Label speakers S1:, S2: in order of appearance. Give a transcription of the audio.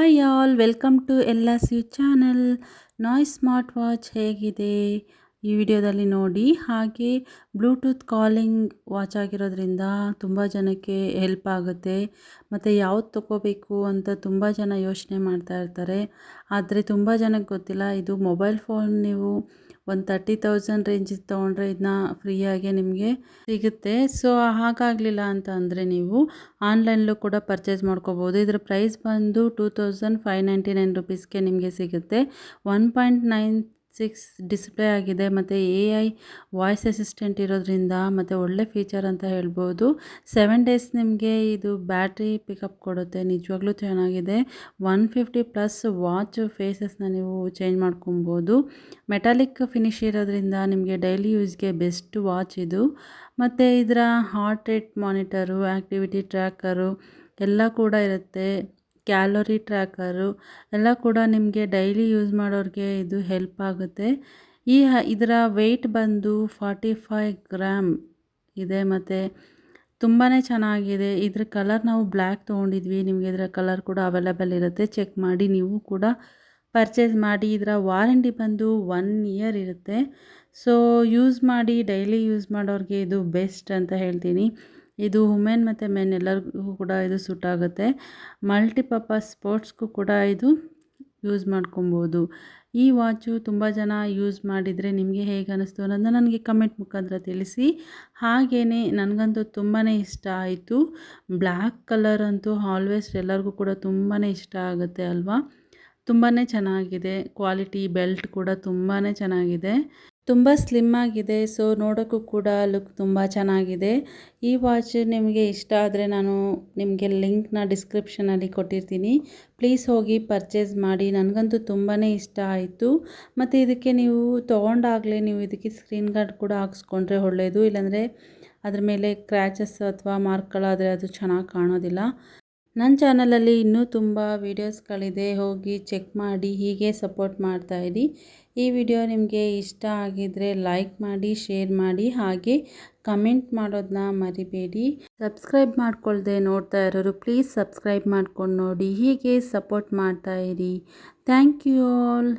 S1: Hi all welcome to ಎಲ್ಲ switch channel. Noise smart watch ಹೇಗಿದೆ? ಈ ವಿಡಿಯೋದಲ್ಲಿ ನೋಡಿ. ಹಾಗೆ ಬ್ಲೂಟೂತ್ ಕಾಲಿಂಗ್ ವಾಚ್ ಆಗಿರೋದ್ರಿಂದ ತುಂಬ ಜನಕ್ಕೆ ಹೆಲ್ಪ್ ಆಗುತ್ತೆ. ಮತ್ತು ಯಾವ್ದು ತೊಗೋಬೇಕು ಅಂತ ತುಂಬ ಜನ ಯೋಚನೆ ಮಾಡ್ತಾ ಇರ್ತಾರೆ. ಆದರೆ ತುಂಬ ಜನಕ್ಕೆ ಗೊತ್ತಿಲ್ಲ, ಇದು ಮೊಬೈಲ್ ಫೋನ್ ನೀವು ಒಂದು ತರ್ಟಿ ತೌಸಂಡ್ ರೇಂಜಿಗೆ ತೊಗೊಂಡ್ರೆ ಇದನ್ನ ಫ್ರೀಯಾಗಿ ನಿಮಗೆ ಸಿಗುತ್ತೆ. ಸೊ ಹಾಗಾಗಲಿಲ್ಲ ಅಂತ ಅಂದರೆ ನೀವು ಆನ್ಲೈನಲ್ಲೂ ಕೂಡ ಪರ್ಚೇಸ್ ಮಾಡ್ಕೋಬೋದು. ಇದರ ಪ್ರೈಸ್ ಬಂದು two thousand five ninety nine ರುಪೀಸ್ಗೆ ನಿಮಗೆ ಸಿಗುತ್ತೆ. One point nine six display ಆಗಿದೆ, ಮತ್ತು ಎ ಐ ವಾಯ್ಸ್ ಅಸಿಸ್ಟೆಂಟ್ ಇರೋದ್ರಿಂದ ಮತ್ತು ಒಳ್ಳೆ ಫೀಚರ್ ಅಂತ ಹೇಳ್ಬೋದು. ಸೆವೆನ್ ಡೇಸ್ ನಿಮಗೆ ಇದು ಬ್ಯಾಟ್ರಿ ಪಿಕಪ್ ಕೊಡುತ್ತೆ, ನಿಜವಾಗ್ಲೂ ಚೆನ್ನಾಗಿದೆ. ಒನ್ ಫಿಫ್ಟಿ ಪ್ಲಸ್ ವಾಚ್ ಫೇಸಸ್ನ ನೀವು ಚೇಂಜ್ ಮಾಡ್ಕೊಬೋದು. ಮೆಟಾಲಿಕ್ ಫಿನಿಶ್ ಇರೋದ್ರಿಂದ ನಿಮಗೆ ಡೈಲಿ ಯೂಸ್ಗೆ ಬೆಸ್ಟ್ ವಾಚ್ ಇದು. ಮತ್ತು ಇದರ heart rate monitor activity tracker ಎಲ್ಲ ಕೂಡ ಇರುತ್ತೆ. ಕ್ಯಾಲೋರಿ ಟ್ರ್ಯಾಕರು ಎಲ್ಲ ಕೂಡ ನಿಮಗೆ ಡೈಲಿ ಯೂಸ್ ಮಾಡೋರಿಗೆ ಇದು ಹೆಲ್ಪ್ ಆಗುತ್ತೆ. ಈ ಇದರ ವೆಯ್ಟ್ ಬಂದು ಫಾರ್ಟಿ ಫೈವ್ ಗ್ರಾಮ್ ಇದೆ ಮತ್ತು ತುಂಬಾ ಚೆನ್ನಾಗಿದೆ. ಇದ್ರ ಕಲರ್ ನಾವು ಬ್ಲ್ಯಾಕ್ ತೊಗೊಂಡಿದ್ವಿ. ನಿಮಗೆ ಇದರ ಕಲರ್ ಕೂಡ ಅವೈಲೇಬಲ್ ಇರುತ್ತೆ. ಚೆಕ್ ಮಾಡಿ ನೀವು ಕೂಡ ಪರ್ಚೇಸ್ ಮಾಡಿ. ಇದರ ವಾರಂಟಿ ಬಂದು ಒನ್ ಇಯರ್ ಇರುತ್ತೆ. ಸೊ, ಯೂಸ್ ಮಾಡಿ, ಡೈಲಿ ಯೂಸ್ ಮಾಡೋರಿಗೆ ಇದು ಬೆಸ್ಟ್ ಅಂತ ಹೇಳ್ತೀನಿ. ಇದು ವುಮೆನ್ ಮತ್ತು ಮೆನ್ ಎಲ್ಲರಿಗೂ ಕೂಡ ಇದು ಸೂಟ್ ಆಗುತ್ತೆ. ಮಲ್ಟಿಪರ್ಪಸ್ ಸ್ಪೋರ್ಟ್ಸ್ಗೂ ಕೂಡ ಇದು ಯೂಸ್ ಮಾಡ್ಕೊಬೋದು. ಈ ವಾಚು ತುಂಬ ಜನ ಯೂಸ್ ಮಾಡಿದರೆ ನಿಮಗೆ ಹೇಗೆ ಅನ್ನಿಸ್ತು ಅನ್ನೋದನ್ನ ನನಗೆ ಕಮೆಂಟ್ ಮುಖಾಂತರ ತಿಳಿಸಿ. ಹಾಗೇ ನನಗಂತೂ ತುಂಬಾ ಇಷ್ಟ ಆಯಿತು. ಬ್ಲ್ಯಾಕ್ ಕಲರ್ ಅಂತೂ ಆಲ್ವೇಸ್ ಎಲ್ಲರಿಗೂ ಕೂಡ ತುಂಬಾ ಇಷ್ಟ ಆಗುತ್ತೆ ಅಲ್ವಾ? ತುಂಬಾ ಚೆನ್ನಾಗಿದೆ. ಕ್ವಾಲಿಟಿ ಬೆಲ್ಟ್ ಕೂಡ ತುಂಬಾ ಚೆನ್ನಾಗಿದೆ. ತುಂಬ ಸ್ಲಿಮ್ ಆಗಿದೆ ಸೊ ನೋಡೋಕ್ಕೂ ಕೂಡ ಲುಕ್ ತುಂಬ ಚೆನ್ನಾಗಿದೆ. ಈ ವಾಚ್ ನಿಮಗೆ ಇಷ್ಟ ಆದರೆ ನಾನು ನಿಮಗೆ ಲಿಂಕ್ನ ಡಿಸ್ಕ್ರಿಪ್ಷನಲ್ಲಿ ಕೊಟ್ಟಿರ್ತೀನಿ. ಪ್ಲೀಸ್ ಹೋಗಿ ಪರ್ಚೇಸ್ ಮಾಡಿ, ನನಗಂತೂ ತುಂಬಾ ಇಷ್ಟ ಆಯಿತು. ಮತ್ತು ಇದಕ್ಕೆ ನೀವು ತೊಗೊಂಡಾಗಲೇ ನೀವು ಇದಕ್ಕೆ ಸ್ಕ್ರೀನ್ ಗಾರ್ಡ್ ಕೂಡ ಹಾಕ್ಸ್ಕೊಂಡ್ರೆ ಒಳ್ಳೆಯದು ಇಲ್ಲಾಂದರೆ ಅದ್ರ ಮೇಲೆ ಕ್ರ್ಯಾಚಸ್ ಅಥವಾ ಮಾರ್ಕ್ಗಳಾದರೆ ಅದು ಚೆನ್ನಾಗಿ ಕಾಣೋದಿಲ್ಲ. ನನ್ನ ಚಾನಲಲ್ಲಿ ಇನ್ನೂ ತುಂಬ ವೀಡಿಯೋಸ್ಗಳಿದೆ, ಹೋಗಿ ಚೆಕ್ ಮಾಡಿ, ಹೀಗೆ ಸಪೋರ್ಟ್ ಮಾಡ್ತಾಯಿರಿ ಈ ವಿಡಿಯೋ ನಿಮಗೆ ಇಷ್ಟ ಆಗಿದ್ದರೆ ಲೈಕ್ ಮಾಡಿ, ಶೇರ್ ಮಾಡಿ, ಹಾಗೆ ಕಮೆಂಟ್ ಮಾಡೋದನ್ನ ಮರಿಬೇಡಿ. ಸಬ್ಸ್ಕ್ರೈಬ್ ಮಾಡ್ಕೊಳ್ದೆ ನೋಡ್ತಾ ಇರೋರು, ಪ್ಲೀಸ್ ಸಬ್ಸ್ಕ್ರೈಬ್ ಮಾಡ್ಕೊಂಡು ನೋಡಿ, ಹೀಗೆ ಸಪೋರ್ಟ್ ಮಾಡ್ತಾಯಿರಿ ಥ್ಯಾಂಕ್ ಯು ಆಲ್.